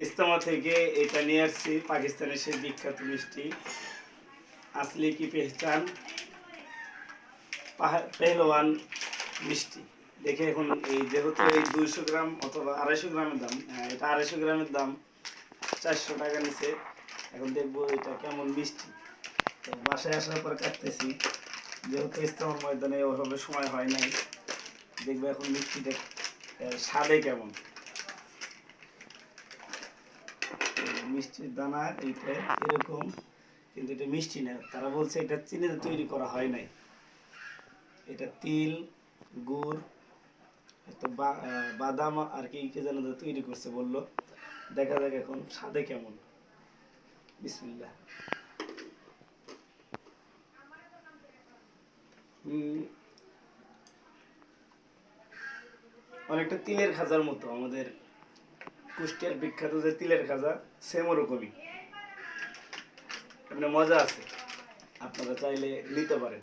ইস্তমা থেকে এটা নিয়ে আসছি। পাকিস্তানের সেই বিখ্যাত মিষ্টি। আসলি কি পেহচান? পাহ- পেহলওয়ান মিষ্টি। দেখে এখন এই যেহেতু এই দুইশো গ্রাম অথবা আড়াইশো গ্রামের দাম হ্যাঁ, এটা আড়াইশো গ্রামের দাম চারশো টাকা নিচে। এখন দেখব এটা কেমন মিষ্টি। তো বাসায় আসার পর কাটতেছি। যেহেতু ইস্তমার ময়দানে ওভাবে সময় হয় নাই দেখব এখন মিষ্টিটা স্বাদে কেমন। মিষ্টির দানা এইটা এরকম কিন্তু এটা মিষ্টি না। তারা বলছে এটা চিনিতে তৈরি করা হয় নাই। এটা তিল গুড় বাদাম আর কি কি যেন তৈরি করছে বলল। দেখা যাক এখন স্বাদে কেমন। বিসমিল্লাহ। হুম, অনেকটা তিলের খাজার মতো আমাদের কুষ্টিয়ার বিখ্যাত যে তিলের খাজা সেম ওরকমই। এমনি মজা আছে। আপনারা চাইলে নিতে পারেন।